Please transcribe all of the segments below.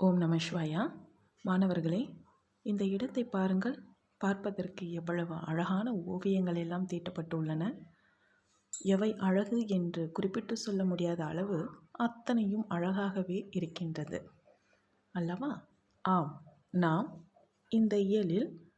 ஓம் நம சிவாயா. மாணவர்களே இந்த இடத்தை பாருங்கள். பார்ப்பதற்கு எவ்வளவு அழகான ஓவியங்கள் எல்லாம் தீட்டப்பட்டுள்ளன. எவை அழகு என்று குறிப்பிட்டு சொல்ல முடியாத அளவு அத்தனையும் அழகாகவே இருக்கின்றது. அல்லவா? ஆம். நாம் இந்த இயலில்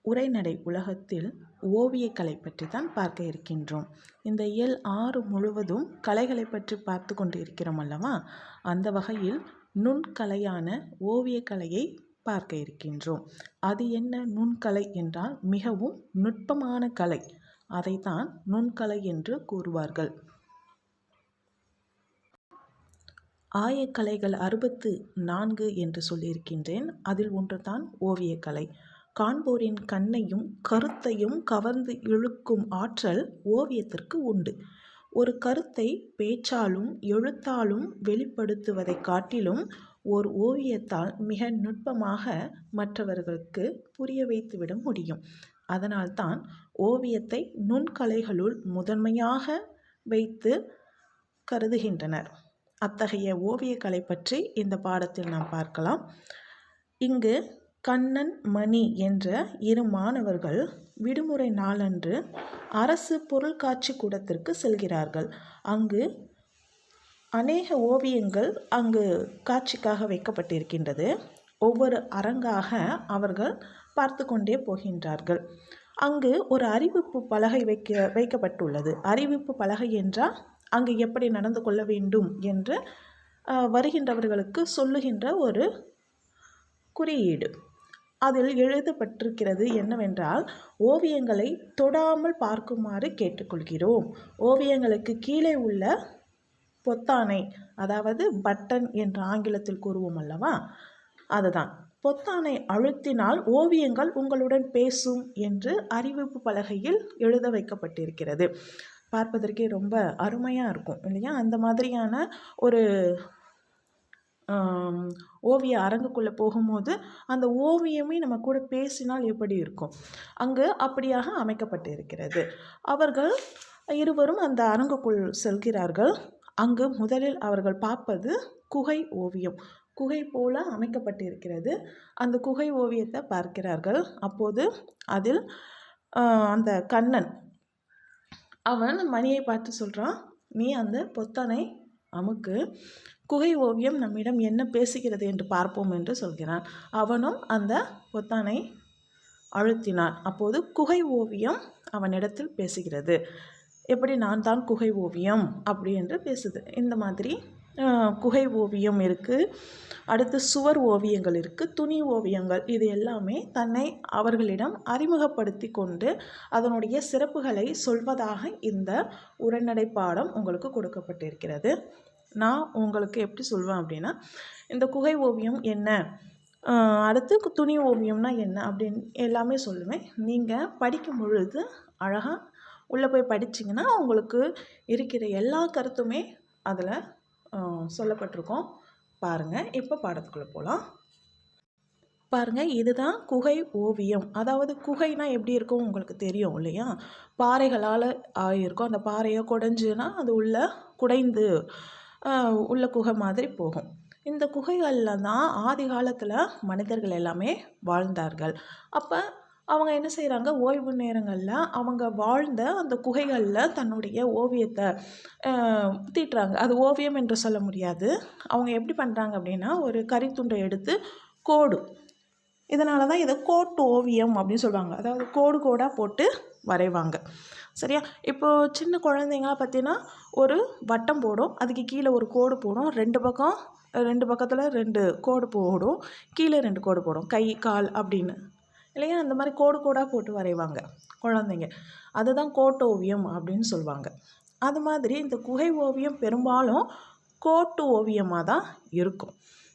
உரைநடை உலகத்தில் ஓவியக்கலை பற்றி தான் பார்க்க இருக்கின்றோம். இந்த இயல் ஆறு முழுவதும் கலைகளை பற்றி பார்த்து கொண்டு இருக்கிறோம் அல்லவா? அந்த வகையில் நுண்கலையான ஓவியக்கலையை பார்க்க இருக்கின்றோம். அது என்ன நுண்கலை என்றால் மிகவும் நுட்பமான கலை. அதைத்தான் நுண்கலை என்று கூறுவார்கள். ஆயக்கலைகள் அறுபத்து நான்கு என்று சொல்லியிருக்கின்றேன். அதில் ஒன்றுதான் ஓவியக்கலை. காண்போரின் கண்ணையும் கருத்தையும் கவர்ந்து இழுக்கும் ஆற்றல் ஓவியத்திற்கு உண்டு. ஒரு கருத்தை பேச்சாலும் எழுத்தாலும் வெளிப்படுத்துவதைக் காட்டிலும் ஓர் ஓவியத்தால் மிக நுட்பமாக மற்றவர்களுக்கு புரிய வைத்துவிட முடியும். அதனால்தான் ஓவியத்தை நுண்கலைகளுள் முதன்மையாக வைத்து கருதுகின்றனர். அத்தகைய ஓவியக்கலை பற்றி இந்த பாடத்தில் நாம் பார்க்கலாம். இங்கு கண்ணன் மணி என்ற இரு மாணவர்கள் விடுமுறை நாளன்று அரசு பொருள்காட்சி கூடத்திற்கு செல்கிறார்கள். அங்கு அநேக ஓவியங்கள் அங்கு காட்சிக்காக வைக்கப்பட்டிருக்கின்றது. ஒவ்வொரு அரங்காக அவர்கள் பார்த்து கொண்டே போகின்றார்கள். அங்கு ஒரு அறிவிப்பு பலகை வைக்க வைக்கப்பட்டுள்ளது. அறிவிப்பு பலகை என்றால் அங்கு எப்படி நடந்து கொள்ள வேண்டும் என்று வருகின்றவர்களுக்கு சொல்லுகின்ற ஒரு குறியீடு. அதில் எழுதப்பட்டிருக்கிறது என்னவென்றால் ஓவியங்களை தொடாமல் பார்க்குமாறு கேட்டுக்கொள்கிறோம். ஓவியங்களுக்கு கீழே உள்ள பொத்தானை அதாவது பட்டன் என்று ஆங்கிலத்தில் கூறுவோம் அல்லவா? அதுதான். பொத்தானை அழுத்தினால் ஓவியங்கள் உங்களுடன் பேசும் என்று அறிவிப்பு பலகையில் எழுத வைக்கப்பட்டிருக்கிறது. பார்ப்பதற்கே ரொம்ப அருமையாக இருக்கும் இல்லையா? அந்த மாதிரியான ஒரு ஓவிய அரங்குக்குள்ளே போகும்போது அந்த ஓவியமே நம்ம கூட பேசினால் எப்படி இருக்கும்? அங்கு அப்படியாக அமைக்கப்பட்டு இருக்கிறது அவர்கள் இருவரும் அந்த அரங்குக்குள் செல்கிறார்கள். அங்கு முதலில் அவர்கள் பார்ப்பது குகை ஓவியம். குகை போல அமைக்கப்பட்டிருக்கிறது. அந்த குகை ஓவியத்தை பார்க்கிறார்கள். அப்போது அதில் அந்த கண்ணன் அவன் மணியை பார்த்து சொல்கிறான் நீ அந்த பொத்தனை அமுக்கு. குகை ஓவியம் நம்மிடம் என்ன பேசுகிறது என்று பார்ப்போம் என்று சொல்கிறான். அவனும் அந்த பொத்தானை அழுத்தினான். அப்போது குகை ஓவியம் அவனிடத்தில் பேசுகிறது. எப்படி நான் தான் குகை ஓவியம்? அப்படி என்று பேசுது. இந்த மாதிரி குகை ஓவியம் இருக்குது அடுத்து சுவர் ஓவியங்கள் இருக்குது துணி ஓவியங்கள் இது எல்லாமே தன்னை அவர்களிடம் அறிமுகப்படுத்தி கொண்டு அதனுடைய சிறப்புகளை சொல்வதாக இந்த உரைநடை பாடம் உங்களுக்கு கொடுக்கப்பட்டிருக்கிறது. நான் உங்களுக்கு எப்படி சொல்வேன் அப்படின்னா இந்த குகை ஓவியம் என்ன? அடுத்து துணி ஓவியம்னா என்ன அப்படின்னு எல்லாமே சொல்லுவேன். நீங்கள் படிக்கும் பொழுது அழகாக உள்ளே போய் படிச்சிங்கன்னா உங்களுக்கு இருக்கிற எல்லா கருத்துமே அதில் சொல்லப்பட்டிருக்கோம். பாருங்கள் இப்போ பாடத்துக்குள்ளே போகலாம் பாருங்கள் இதுதான் குகை ஓவியம். அதாவது குகைனா எப்படி இருக்கும் உங்களுக்கு தெரியும் இல்லையா? பாறைகளால் ஆகியிருக்கும் அந்த பாறையை குடைஞ்சுன்னா அது உள்ள குடைந்து உள்ள குகை மாதிரி போகும். இந்த குகைகளில் தான் ஆதி காலத்தில் மனிதர்கள் எல்லாமே வாழ்ந்தார்கள். அப்போ அவங்க என்ன செய்கிறாங்க ஓய்வு நேரங்களில் அவங்க வாழ்ந்த அந்த குகைகளில் தன்னுடைய ஓவியத்தை தீட்டுறாங்க. அது ஓவியம் என்று சொல்ல முடியாது. அவங்க எப்படி பண்ணுறாங்க அப்படின்னா ஒரு கரித்துண்டை எடுத்து கோடு. இதனால தான் இதை கோட்டு ஓவியம் அப்படின்னு சொல்லுவாங்க. அதாவது கோடு கோடாக போட்டு வரைவாங்க. சரியா? இப்போது சின்ன குழந்தைங்களாம் பார்த்தீங்கன்னா ஒரு வட்டம் போடும் அதுக்கு கீழே ஒரு கோடு போடும் ரெண்டு பக்கம் ரெண்டு பக்கத்தில் ரெண்டு கோடு போடும் கீழே ரெண்டு கோடு போடும் கை கால் அப்படின்னு. இல்லையா? அந்த மாதிரி கோடு கோடாக போட்டு வரைவாங்க குழந்தைங்க. அதுதான் கோட்டு ஓவியம் அப்படின்னு சொல்லுவாங்க. அது மாதிரி இந்த குகை ஓவியம் பெரும்பாலும் கோட்டு ஓவியமாக தான் இருக்கும்.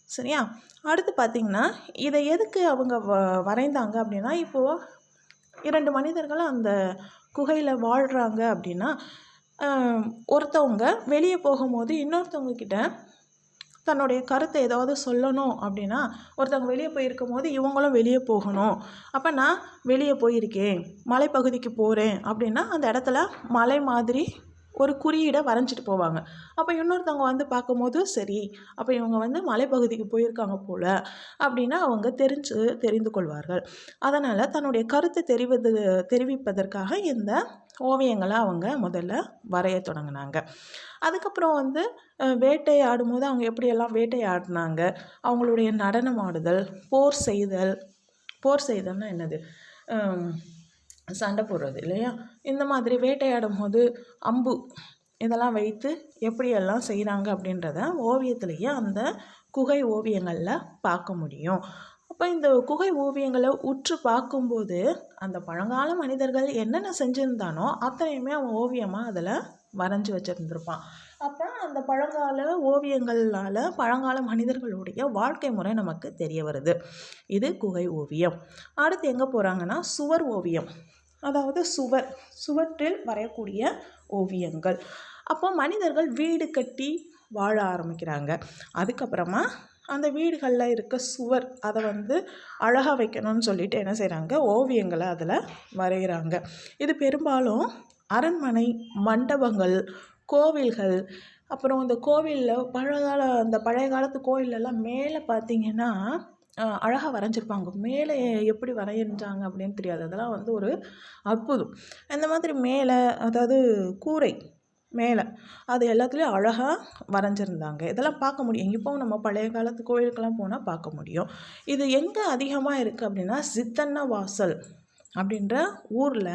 சரியா? அடுத்து பார்த்திங்கன்னா இதை எதுக்கு அவங்க வ வரைந்தாங்க அப்படின்னா இப்போது இரண்டு மனிதர்கள் அந்த குகையில் வாழ்கிறாங்க அப்படின்னா ஒருத்தவங்க வெளியே போகும்போது இன்னொருத்தவங்க கிட்ட தன்னுடைய கருத்தை ஏதாவது சொல்லணும் அப்படின்னா ஒருத்தவங்க வெளியே போயிருக்கும் போது இவங்களும் வெளியே போகணும். அப்போ நான் வெளியே போயிருக்கேன் மலைப்பகுதிக்கு போகிறேன் அப்படின்னா அந்த இடத்துல மலை மாதிரி ஒரு குறியீடை வரைஞ்சிட்டு போவாங்க. அப்போ இன்னொருத்தவங்க வந்து பார்க்கும்போது சரி அப்போ இவங்க வந்து மலைப்பகுதிக்கு போயிருக்காங்க போல் அப்படின்னா அவங்க தெரிஞ்சு தெரிந்து கொள்வார்கள். அதனால் தன்னுடைய கருத்தை தெரிவது தெரிவிப்பதற்காக இந்த ஓவியங்களை அவங்க முதல்ல வரைய தொடங்கினாங்க. அதுக்கப்புறம் வந்து வேட்டையாடும் போது அவங்க எப்படியெல்லாம் வேட்டையாடினாங்க அவங்களுடைய நடனம் ஆடுதல் போர் செய்தல் போர் செய்தல்னா என்னது? சண்டை போடுறது இல்லையா? இந்த மாதிரி வேட்டையாடும் போது அம்பு இதெல்லாம் வைத்து எப்படியெல்லாம் செய்கிறாங்க அப்படின்றத ஓவியத்திலேயே அந்த குகை ஓவியங்களில் பார்க்க முடியும். அப்போ இந்த குகை ஓவியங்களை உற்று பார்க்கும்போது அந்த பழங்கால மனிதர்கள் என்னென்ன செஞ்சுருந்தானோ அத்தனையுமே அவன் ஓவியமாக அதில் வரைஞ்சி வச்சுருந்துருப்பான். அப்போ அந்த பழங்கால ஓவியங்களால் பழங்கால மனிதர்களுடைய வாழ்க்கை முறை நமக்கு தெரிய வருது. இது குகை ஓவியம். அடுத்து எங்கே போகிறாங்கன்னா சுவர் ஓவியம். அதாவது சுவர் சுவற்றில் வரையக்கூடிய ஓவியங்கள். அப்போ மனிதர்கள் வீடு கட்டி வாழ ஆரம்பிக்கிறாங்க. அதுக்கப்புறமா அந்த வீடுகளில் இருக்க சுவர் அதை வந்து அழகாக வைக்கணும்னு சொல்லிட்டு என்ன செய்கிறாங்க ஓவியங்களை அதில் வரைகிறாங்க இது பெரும்பாலும் அரண்மனை மண்டபங்கள் கோவில்கள் அப்புறம் இந்த கோவிலில் பழங்கால அந்த பழைய காலத்து கோவிலெல்லாம் மேலே பார்த்தீங்கன்னா அழகாக வரைஞ்சிருப்பாங்க. மேலே எப்படி வரைஞ்சாங்க அப்படின்னு தெரியாது. அதெல்லாம் வந்து ஒரு அற்புதம். இந்த மாதிரி மேலே அதாவது கூரை மேலே அது எல்லாத்துலேயும் அழகாக வரைஞ்சிருந்தாங்க. இதெல்லாம் பார்க்க முடியும். இப்போவும் நம்ம பழைய காலத்து கோயிலுக்கெல்லாம் போனால் பார்க்க முடியும். இது எங்கே அதிகமாக இருக்குது அப்படின்னா சித்தன்ன வாசல். அப்படின்ற ஊரில்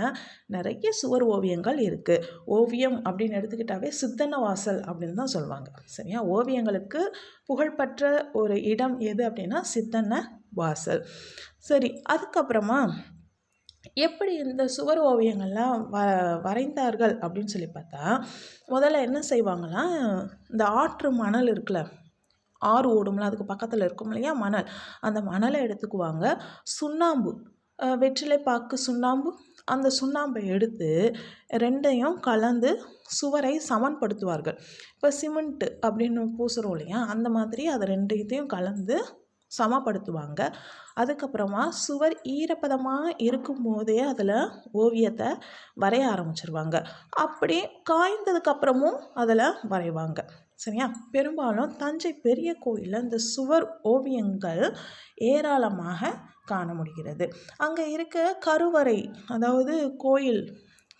நிறைய சுவர் ஓவியங்கள் இருக்குது ஓவியம் அப்படின்னு எடுத்துக்கிட்டாவே சித்தன்ன வாசல் அப்படின்னு தான் சொல்லுவாங்க. சரியா? ஓவியங்களுக்கு புகழ்பெற்ற ஒரு இடம் எது அப்படின்னா சித்தன்ன வாசல். சரி அதுக்கப்புறமா எப்படி இந்த சுவர் ஓவியங்கள்லாம் வ வரைந்தார்கள் அப்படின்னு சொல்லி பார்த்தா முதல்ல என்ன செய்வாங்கன்னா இந்த ஆற்று மணல் இருக்குல்ல ஆறு ஓடும்ல அதுக்கு பக்கத்தில் இருக்கும் இல்லையா? மணல். அந்த மணலை எடுத்துக்குவாங்க. சுண்ணாம்பு. வெற்றிலை பாக்கு சுண்ணாம்பு. அந்த சுண்ணாம்பை எடுத்து ரெண்டையும் கலந்து சுவரை சமன்படுத்துவார்கள். இப்போ சிமெண்ட்டு அப்படின்னு பூசுகிறோம் இல்லையா? அந்த மாதிரி அதை ரெண்டையும் கலந்து சமப்படுத்துவாங்க. அதுக்கப்புறமா சுவர் ஈரப்பதமாக இருக்கும்போதே அதில் ஓவியத்தை வரைய ஆரம்பிச்சிருவாங்க. அப்படி காய்ந்ததுக்கப்புறமும் அதில் வரைவாங்க. சரியா? பெரும்பாலும் தஞ்சை பெரிய கோயிலில் இந்த சுவர் ஓவியங்கள் ஏராளமாக காண முடிகிறது. அங்கே இருக்க கருவறை அதாவது கோயில்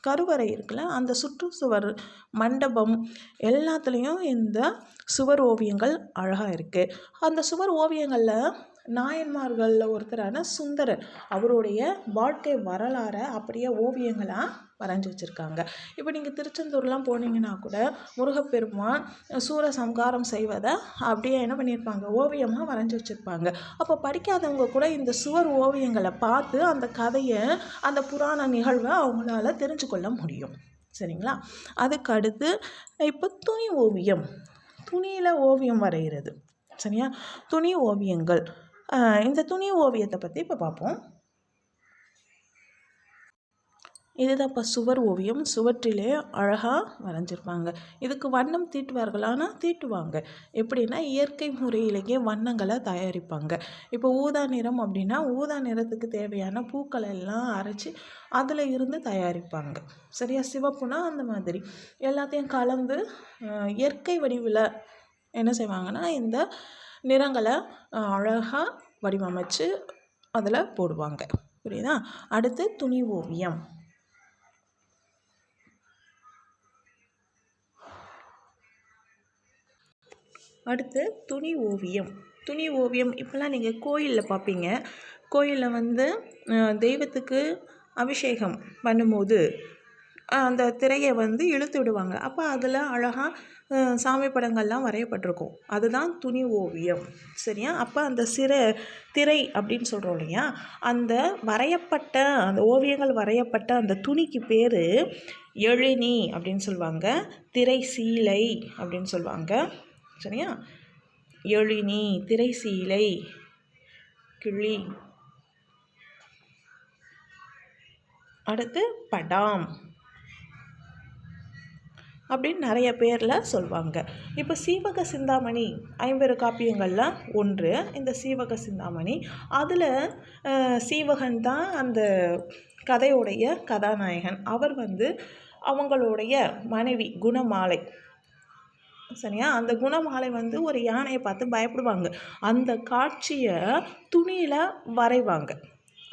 கருவறை இருக்குல்ல அந்த சுற்றுச்சுவர் மண்டபம் எல்லாத்துலேயும் இந்த சுவர் ஓவியங்கள் அழகாக இருக்குது அந்த சுவர் ஓவியங்களில் நாயன்மார்களில் ஒருத்தரான சுந்தரர் அவருடைய வாழ்க்கை வரலாறை அப்படியே ஓவியங்களாக வரைஞ்சி வச்சுருக்காங்க. இப்போ நீங்கள் திருச்செந்தூர்லாம் போனீங்கன்னா கூட முருகப்பெருமான் சூர சம்காரம் செய்வதை அப்படியே என்ன பண்ணியிருப்பாங்க? ஓவியமாக வரைஞ்சி வச்சுருப்பாங்க. அப்போ படிக்காதவங்க கூட இந்த சுவர் ஓவியங்களை பார்த்து அந்த கதையை அந்த புராண நிகழ்வை அவங்களால தெரிஞ்சு கொள்ள முடியும். சரிங்களா? அதுக்கு அடுத்து இப்போ துணி ஓவியம். துணியில் ஓவியம் வரைகிறது சரியா? துணி ஓவியங்கள். இந்த துணி ஓவியத்தை பற்றி இப்போ பார்ப்போம். இதுதான் இப்போ சுவர் ஓவியம். சுவற்றிலே அழகாக வரைஞ்சிருப்பாங்க. இதுக்கு வண்ணம் தீட்டுவார்கள் ஆனால் தீட்டுவாங்க. எப்படின்னா இயற்கை முறையிலேயே வண்ணங்களை தயாரிப்பாங்க. இப்போ ஊதா நிறம் அப்படின்னா ஊதா நிறத்துக்கு தேவையான பூக்களை எல்லாம் அரைச்சி அதில் இருந்து தயாரிப்பாங்க. சரியா? சிவப்புனா அந்த மாதிரி. எல்லாத்தையும் கலந்து இயற்கை வடிவில் என்ன செய்வாங்கன்னா இந்த நிறங்களை அழகாக வடிவமைச்சு அதில் போடுவாங்க. புரியுதா? அடுத்து துணி ஓவியம். அடுத்து துணி ஓவியம். துணி ஓவியம் இப்போல்லாம் நீங்கள் கோயிலில் பார்ப்பீங்க கோயிலில் வந்து தெய்வத்துக்கு அபிஷேகம் பண்ணும்போது அந்த திரையை வந்து இழுத்து விடுவாங்க. அப்போ அதில் அழகாக சாமி படங்கள்லாம் வரையப்பட்டிருக்கும். அதுதான் துணி ஓவியம். சரியா? அப்போ அந்த சிற திரை அப்படின்னு சொல்கிறோம் இல்லையா? அந்த வரையப்பட்ட அந்த ஓவியங்கள் வரையப்பட்ட அந்த துணிக்கு பேர் எழினி அப்படின்னு சொல்லுவாங்க. திரை சீலை அப்படின்னு சொல்லுவாங்க. சரியா? எழினி திரை சீலை கிளி அடுத்து படாம். அப்படின்னு நிறைய பேரில் சொல்லுவாங்க இப்போ சீவக சிந்தாமணி ஐம்பெரு காப்பியங்களில் ஒன்று. இந்த சீவக சிந்தாமணி அதில் சீவகன் தான் அந்த கதையுடைய கதாநாயகன். அவர் வந்து அவங்களுடைய மனைவி குணமாலை. சரியா? அந்த குணமாலை வந்து ஒரு யானையை பார்த்து பயப்படுவாங்க. அந்த காட்சியை துணியில் வரைவாங்க.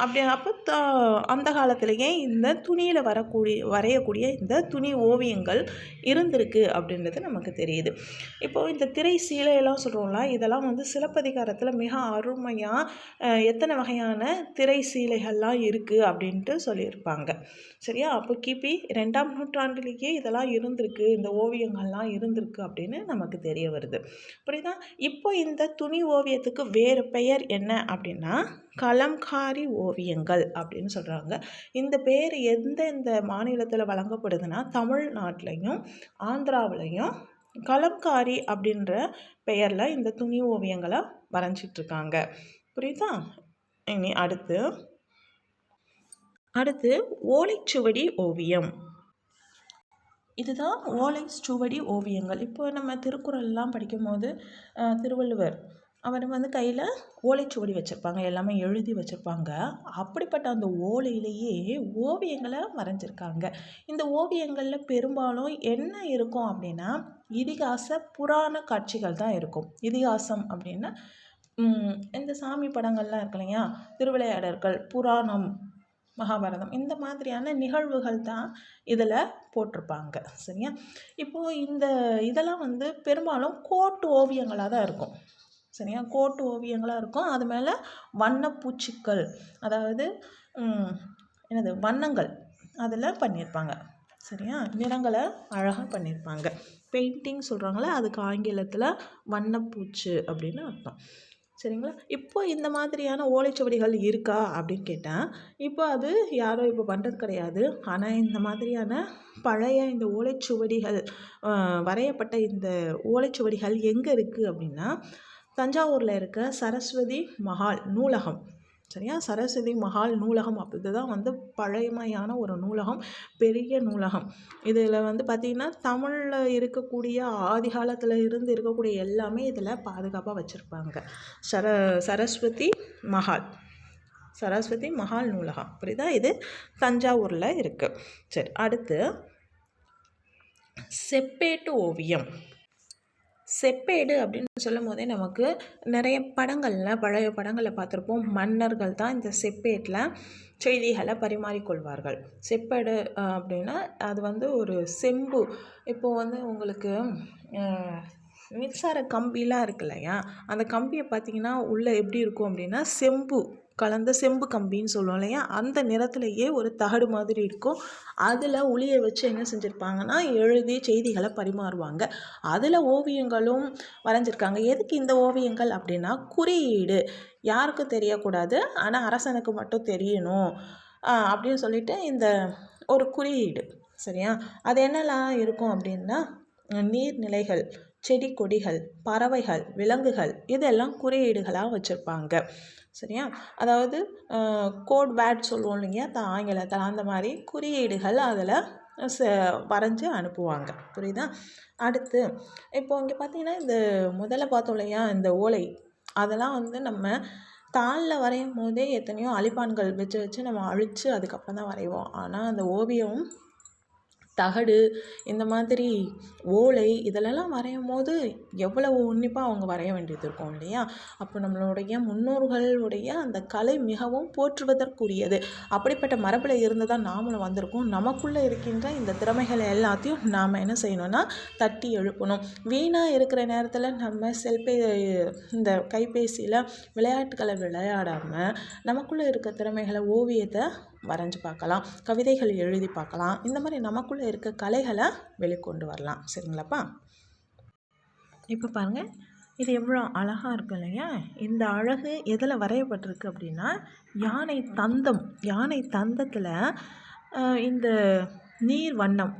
அப்படி அப்போ த அந்த காலத்திலேயே இந்த துணியில் வரக்கூடிய வரையக்கூடிய இந்த துணி ஓவியங்கள் இருந்திருக்கு அப்படின்றது நமக்கு தெரியுது. இப்போது இந்த திரை சீலையெல்லாம் சொல்கிறோம்ல இதெல்லாம் வந்து சிலப்பதிகாரத்தில் மிக அருமையாக எத்தனை வகையான திரை சீலைகள்லாம் இருக்குது அப்படின்ட்டு சொல்லியிருப்பாங்க. சரியா? அப்போ கிபி ரெண்டாம் நூற்றாண்டுலேயே இதெல்லாம் இருந்திருக்கு இந்த ஓவியங்கள்லாம் இருந்திருக்கு அப்படின்னு நமக்கு தெரிய வருது. புரியுதா? இப்போ இந்த துணி ஓவியத்துக்கு வேறு பெயர் என்ன அப்படின்னா கலம்காரி ஓவியங்கள் அப்படின்னு சொல்கிறாங்க இந்த பேர் எந்தெந்த மாநிலத்தில் வழங்கப்படுதுன்னா தமிழ்நாட்டிலையும் ஆந்திராவிலையும் கலம்காரி அப்படின்ற பெயரில் இந்த துணி ஓவியங்களை வரைஞ்சிட்ருக்காங்க. புரியுதா? இனி அடுத்து அடுத்து ஓலைச்சுவடி ஓவியம். இதுதான் ஓலை சுவடி ஓவியங்கள். இப்போ நம்ம திருக்குறள்லாம் படிக்கும்போது திருவள்ளுவர் அவர் வந்து கையில் ஓலைச்சுவடி வச்சுருப்பாங்க எல்லாமே எழுதி வச்சுருப்பாங்க. அப்படிப்பட்ட அந்த ஓலையிலேயே ஓவியங்களை வரைஞ்சிருக்காங்க. இந்த ஓவியங்களில் பெரும்பாலும் என்ன இருக்கும் அப்படின்னா இதிகாச புராண காட்சிகள் தான் இருக்கும். இதிகாசம் அப்படின்னா இந்த சாமி படங்கள்லாம் இருக்கு இல்லையா? திருவிளையாடல்கள் புராணம் மகாபாரதம் இந்த மாதிரியான நிகழ்வுகள் தான் இதில் போட்டிருப்பாங்க. சரியா? இப்போது இந்த இதெல்லாம் வந்து பெரும்பாலும் கோட்டு ஓவியங்களாக தான் இருக்கும். சரியா? கோட்டு ஓவியங்களாக இருக்கும். அது மேலே வண்ணப்பூச்சிக்கள் அதாவது என்னது? வண்ணங்கள் அதில் பண்ணியிருப்பாங்க சரியா? நிறங்களை அழகாக பண்ணியிருப்பாங்க பெயிண்டிங் சொல்கிறாங்களே அதுக்கு ஆங்கிலத்தில் வண்ணப்பூச்சு அப்படின்னு அர்த்தம். சரிங்களா? இப்போ இந்த மாதிரியான ஓலைச்சுவடிகள் இருக்கா அப்படின்னு கேட்டால் இப்போ அது யாரும் இப்போ பண்ணுறது கிடையாது. ஆனால் இந்த மாதிரியான பழைய இந்த ஓலைச்சுவடிகள் வரையப்பட்ட இந்த ஓலைச்சுவடிகள் எங்கே இருக்குது அப்படின்னா தஞ்சாவூரில் இருக்க சரஸ்வதி மஹால் நூலகம். சரியா? சரஸ்வதி மஹால் நூலகம் அப்படி தான் வந்து பழைமையான ஒரு நூலகம் பெரிய நூலகம். இதில் வந்து பார்த்திங்கன்னா தமிழில் இருக்கக்கூடிய ஆதி காலத்தில் இருந்து இருக்கக்கூடிய எல்லாமே இதில் பாதுகாப்பாக வச்சுருப்பாங்க. சர சரஸ்வதி மஹால். சரஸ்வதி மஹால் நூலகம். புரியுதா? இது தஞ்சாவூரில் இருக்குது சரி அடுத்து செப்பேட்டு ஓவியம். செப்பேடு அப்படின்னு சொல்லும் போதே நமக்கு நிறைய படங்களில் பழைய படங்களை பார்த்துருப்போம். மன்னர்கள் தான் இந்த செப்பேட்டில் செய்திகளை பரிமாறிக்கொள்வார்கள். செப்பேடு அப்படின்னா அது வந்து ஒரு செம்பு. இப்போது வந்து உங்களுக்கு மின்சார கம்பிலாம் இருக்கு இல்லையா அந்த கம்பியை பார்த்தீங்கன்னா உள்ளே எப்படி இருக்கும் அப்படின்னா செம்பு. கலந்த செம்பு கம்பின்னு சொல்லுவோம் இல்லையா? அந்த நிறத்துலையே ஒரு தகடு மாதிரி இருக்கும். அதில் ஒளியை வச்சு என்ன செஞ்சுருப்பாங்கன்னா எழுதி செய்திகளை பரிமாறுவாங்க. அதில் ஓவியங்களும் வரைஞ்சிருக்காங்க. எதுக்கு இந்த ஓவியங்கள் அப்படின்னா குறியீடு. யாருக்கும் தெரியக்கூடாது? ஆனால் அரசனுக்கு மட்டும் தெரியணும். அப்படின்னு சொல்லிட்டு இந்த ஒரு குறியீடு. சரியா? அது என்னெல்லாம் இருக்கும் அப்படின்னா நீர்நிலைகள் செடி கொடிகள் பறவைகள் விலங்குகள் இதெல்லாம் குறியீடுகளாக வச்சுருப்பாங்க. சரியா? அதாவது கோட் பேட் சொல்லுவோம் இல்லைங்க த ஆங்கிலத்தில் அந்த மாதிரி குறியீடுகள் அதில் ச வரைஞ்சி அனுப்புவாங்க. புரியுதா? அடுத்து இப்போ இங்கே பார்த்தீங்கன்னா இந்த முதல்ல பார்த்தோம் இல்லையா இந்த ஓலை அதெல்லாம் வந்து நம்ம தாளில் வரையும் போதே எத்தனையோ அழிப்பான்கள் வச்சு வச்சு நம்ம அழித்து அதுக்கப்புறம் தான் வரைவோம். ஆனால் அந்த ஓவியம் தகடு இந்த மாதிரி ஓலை இதிலெல்லாம் வரையும் போது எவ்வளவு உன்னிப்பாக அவங்க வரைய வேண்டியது இருக்கும் இல்லையா? அப்போ நம்மளுடைய முன்னோர்களுடைய அந்த கலை மிகவும் போற்றுவதற்குரியது. அப்படிப்பட்ட மரபில் இருந்து தான் நாமளும் வந்திருக்கோம். நமக்குள்ளே இருக்கின்ற இந்த திறமைகளை எல்லாத்தையும் நாம் என்ன செய்யணும்னா தட்டி எழுப்பணும். வீணாக இருக்கிற நேரத்தில் நம்ம செல்பே இந்த கைபேசியில் விளையாட்டுகளை விளையாடாமல் நமக்குள்ளே இருக்க திறமைகளை ஓவியத்தை வரைஞ்சி பார்க்கலாம் கவிதைகள் எழுதி பார்க்கலாம். இந்த மாதிரி நமக்குள்ளே இருக்க கலைகளை வெளிக்கொண்டு வரலாம். சரிங்களாப்பா? இப்போ பாருங்கள் இது எவ்வளோ அழகாக இருக்கும் இல்லையா? இந்த அழகு எதில் வரையப்பட்டிருக்கு அப்படின்னா யானை தந்தம் யானை தந்தத்தில் இந்த நீர் வண்ணம்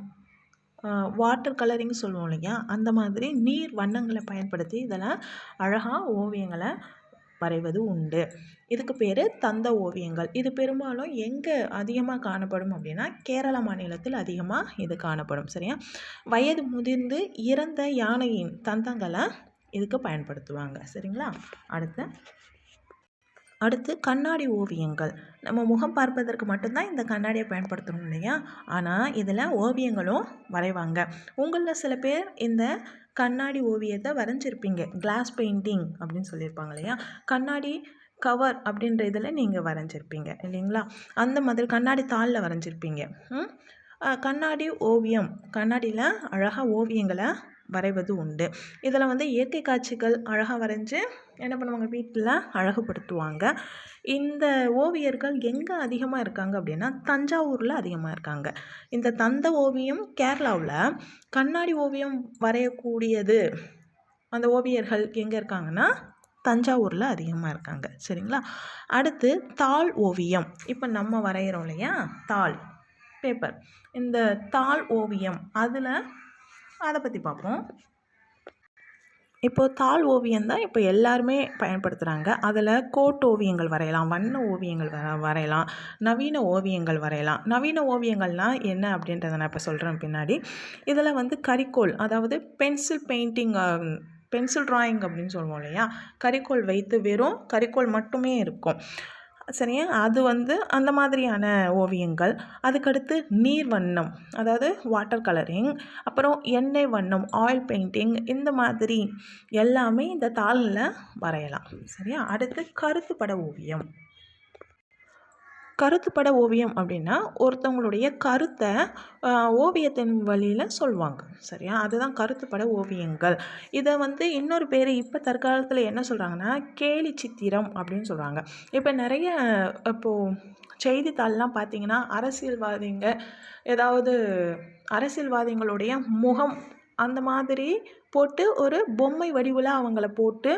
வாட்டர் கலரிங் சொல்லுவோம் இல்லையா? அந்த மாதிரி நீர் வண்ணங்களை பயன்படுத்தி இதெல்லாம் அழகாக ஓவியங்களை வரைவது உண்டு. இதுக்கு பேர் தந்த ஓவியங்கள். இது பெரும்பாலும் எங்கே அதிகமாக காணப்படும் அப்படின்னா கேரள மாநிலத்தில் அதிகமாக இது காணப்படும் சரியா? வயது முதிர்ந்து இறந்த யானையின் தந்தங்களை இதுக்கு பயன்படுத்துவாங்க சரிங்களா? அடுத்து அடுத்து கண்ணாடி ஓவியங்கள். நம்ம முகம் பார்ப்பதற்கு மட்டும்தான் இந்த கண்ணாடியை பயன்படுத்தணும் இல்லையா? ஆனால் இதில் ஓவியங்களும் வரைவாங்க. உங்களில் சில பேர் இந்த கண்ணாடி ஓவியத்தை வரைஞ்சிருப்பீங்க. கிளாஸ் பெயிண்டிங் அப்படின்னு சொல்லியிருப்பாங்க இல்லையா? கண்ணாடி கவர் அப்படின்ற இதில் நீங்கள் வரைஞ்சிருப்பீங்க இல்லைங்களா? அந்த மாதிரி கண்ணாடி தாளில் வரைஞ்சிருப்பீங்க. கண்ணாடி ஓவியம். கண்ணாடியில் அழகாக ஓவியங்களை வரைவது உண்டு. இதில் வந்து இயற்கை காட்சிகள் அழகாக வரைஞ்சி என்ன பண்ணுவாங்க? வீட்டில் அழகுபடுத்துவாங்க. இந்த ஓவியர்கள் எங்கே அதிகமாக இருக்காங்க அப்படின்னா தஞ்சாவூரில் அதிகமாக இருக்காங்க. இந்த தந்த ஓவியம் கேரளாவில் கண்ணாடி ஓவியம் வரையக்கூடியது அந்த ஓவியர்கள் எங்கே இருக்காங்கன்னா தஞ்சாவூரில் அதிகமாக இருக்காங்க. சரிங்களா? அடுத்து தாள் ஓவியம். இப்போ நம்ம வரைகிறோம் இல்லையா? தாள் பேப்பர் இந்த தாள் ஓவியம் அதில் அதை பற்றி பார்ப்போம். இப்போது தாள் ஓவியம் தான் இப்போ எல்லாருமே பயன்படுத்துகிறாங்க அதில் கோட் ஓவியங்கள் வரையலாம் வண்ண ஓவியங்கள் வர வரையலாம் நவீன ஓவியங்கள் வரையலாம். நவீன ஓவியங்கள்னால் என்ன அப்படின்றத நான் இப்போ சொல்கிறேன் பின்னாடி. இதில் வந்து கரிக்கோல் அதாவது பென்சில் பெயிண்டிங் பென்சில் ட்ராயிங் அப்படின்னு சொல்லுவோம் இல்லையா? கரிக்கோல் வைத்து வெறும் கரிக்கோல் மட்டுமே இருக்கும். சரியா? அது வந்து அந்த மாதிரியான ஓவியங்கள். அதுக்கடுத்து நீர் வண்ணம் அதாவது வாட்டர் கலரிங் அப்புறம் எண்ணெய் வண்ணம் ஆயில் பெயிண்டிங் இந்த மாதிரி எல்லாமே இந்த தாளில் வரையலாம். சரியா? அடுத்து கருத்துப்பட ஓவியம். கருத்துப்பட ஓவியம் அப்படின்னா ஒருத்தவங்களுடைய கருத்தை ஓவியத்தின் வழியில் சொல்லுவாங்க. சரியா? அதுதான் கருத்துப்பட ஓவியங்கள். இதை வந்து இன்னொரு பேர் இப்போ தற்காலத்தில் என்ன சொல்கிறாங்கன்னா கேலி சித்திரம் அப்படின்னு சொல்கிறாங்க இப்போ நிறைய இப்போது செய்தித்தாள்லாம் பார்த்தீங்கன்னா அரசியல்வாதிங்க ஏதாவது அரசியல்வாதிகளுடைய முகம் அந்த மாதிரி போட்டு ஒரு பொம்மை வடிவில் அவங்கள போட்டு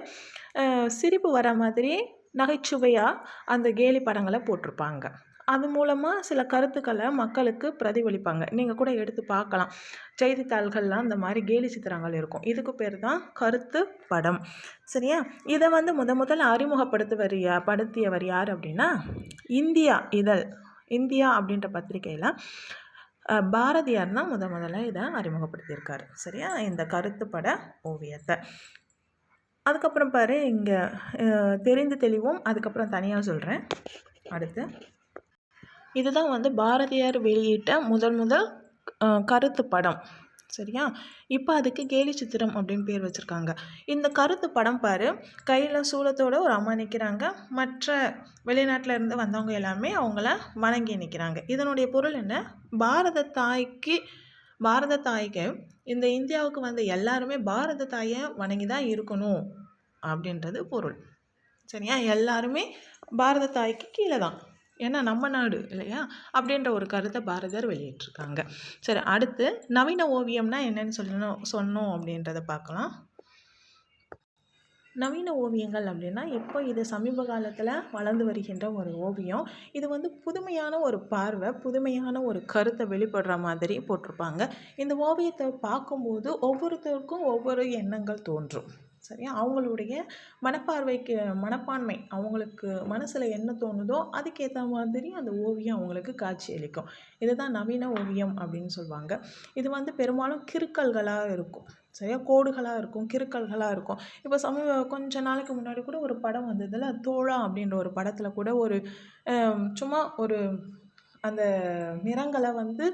சிரிப்பு வர மாதிரி நகைச்சுவையாக அந்த கேலி படங்களை போட்டிருப்பாங்க. அது மூலமாக சில கருத்துக்களை மக்களுக்கு பிரதிபலிப்பாங்க. நீங்கள் கூட எடுத்து பார்க்கலாம். செய்தித்தாள்கள்லாம் இந்த மாதிரி கேலி சித்திரங்கள் இருக்கும். இதுக்கு பேர் தான் கருத்து படம். சரியா? இதை வந்து முத முதல்ல அறிமுகப்படுத்துவர் படுத்தியவர் யார் அப்படின்னா இந்தியா இதழ். இந்தியா அப்படின்ற பத்திரிகையில் பாரதியார் தான் முத முதல்ல இதை அறிமுகப்படுத்தியிருக்காரு. சரியா? இந்த கருத்துப்பட ஓவியத்தை. அதுக்கப்புறம் பாரு இங்கே தெரிந்து தெளிவோம். அதுக்கப்புறம் தனியாக சொல்கிறேன் அடுத்து. இதுதான் வந்து பாரதியார் வெளியிட்ட முதல் முதல் கருத்து படம். சரியா? இப்போ அதுக்கு கேலி சித்திரம் அப்படின்னு பேர் வச்சுருக்காங்க. இந்த கருத்து படம் பாரு கையில் சூலத்தோட ஒரு அம்மா நிற்கிறாங்க மற்ற வெளிநாட்டில் இருந்து வந்தவங்க எல்லாமே அவங்கள வணங்கி நிற்கிறாங்க இதனுடைய பொருள் என்ன? பாரத தாய்க்கு பாரத தாய்க்கு இந்த இந்தியாவுக்கு வந்த எல்லாருமே பாரத தாயை வணங்கி தான் இருக்கணும் அப்படின்றது பொருள். சரியா? எல்லாருமே பாரத தாய்க்கு கீழே தான் ஏன்னா நம்ம நாடு இல்லையா? அப்படின்ற ஒரு கருத்தை பாரதியார் வெளியிட்டிருக்காங்க. சரி அடுத்து நவீன ஓவியம்னா என்னன்னு சொல்லணும் சொன்னோம் அப்படின்றத பார்க்கலாம். நவீன ஓவியங்கள் அப்படின்னா இப்போ இது சமீப காலத்தில் வளர்ந்து வருகின்ற ஒரு ஓவியம். இது வந்து புதுமையான ஒரு பார்வை புதுமையான ஒரு கருத்தை வெளிப்படுற மாதிரி போட்டிருப்பாங்க. இந்த ஓவியத்தை பார்க்கும்போது ஒவ்வொருத்தருக்கும் ஒவ்வொரு எண்ணங்கள் தோன்றும். சரியா? அவங்களுடைய மனப்பார்வைக்கு மனப்பான்மை அவங்களுக்கு மனசில் என்ன தோணுதோ அதுக்கேற்ற மாதிரி அந்த ஓவியம் அவங்களுக்கு காட்சியளிக்கும் இதுதான் நவீன ஓவியம் அப்படின்னு சொல்லுவாங்க இது வந்து பெரும்பாலும் கிறுக்கல்களாக இருக்கும். சரியா கோடுகளாக இருக்கும் கிறுக்கல்களாக இருக்கும். இப்போ சமீப கொஞ்ச நாளைக்கு முன்னாடி கூட ஒரு படம் வந்ததில் தோழா அப்படின்ற ஒரு படத்தில் கூட ஒரு சும்மா ஒரு அந்த நிறங்களை வந்து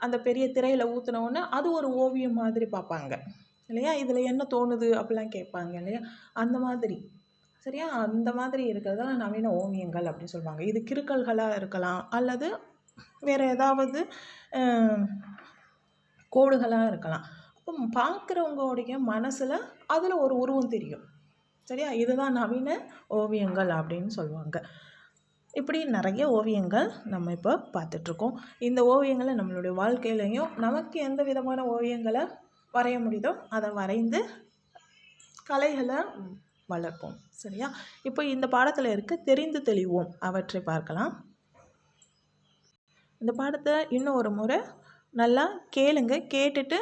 அந்த பெரிய திரையில் ஊற்றினோடனே அது ஒரு ஓவியம் மாதிரி பார்ப்பாங்க. இல்லையா? இதில் என்ன தோணுது அப்படிலாம் கேட்பாங்க இல்லையா? அந்த மாதிரி. சரியா? அந்த மாதிரி இருக்கிறதெல்லாம் நவீன ஓவியங்கள் அப்படின்னு சொல்லுவாங்க. இது கிறுக்கல்களாக இருக்கலாம் அல்லது வேறு ஏதாவது கோடுகளாக இருக்கலாம். பார்க்குறவங்களுடைய மனசில் அதில் ஒரு உருவம் தெரியும். சரியா? இதுதான் நவீன ஓவியங்கள் அப்படின்னு சொல்லுவாங்க. இப்படி நிறைய ஓவியங்கள் நம்ம இப்போ பார்த்துட்ருக்கோம். இந்த ஓவியங்களை நம்மளுடைய வாழ்க்கையிலையும் நமக்கு எந்த விதமான ஓவியங்களை வரைய முடியுதோ அதை வரைந்து கலைகளை வளர்ப்போம். சரியா? இப்போ இந்த பாடத்தில் இருக்க தெரிந்து தெளிவோம். அவற்றை பார்க்கலாம். இந்த பாடத்தை இன்னும் ஒரு முறை நல்லா கேளுங்க. கேட்டுட்டு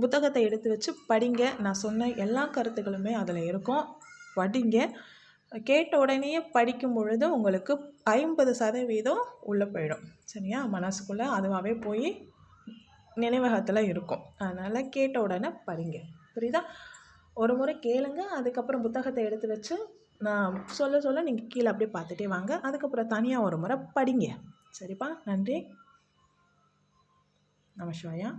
புத்தகத்தை எடுத்து வச்சு படிங்க. நான் சொன்ன எல்லா கருத்துக்களுமே அதில் இருக்கும். படிங்க. கேட்ட உடனேயே படிக்கும் பொழுது உங்களுக்கு ஐம்பது சதவீதம் உள்ளே போயிடும். சரியா? மனசுக்குள்ளே அதுவாகவே போய் நினைவகத்தில் இருக்கும். அதனால் கேட்ட உடனே படிங்க. புரியுதா? ஒரு முறை கேளுங்க. அதுக்கப்புறம் புத்தகத்தை எடுத்து வச்சு நான் சொல்ல சொல்ல நீங்கள் கீழே அப்படியே பார்த்துட்டே வாங்க. அதுக்கப்புறம் தனியாக ஒரு முறை படிங்க. சரிப்பா? நன்றி. நமஸ்வாயா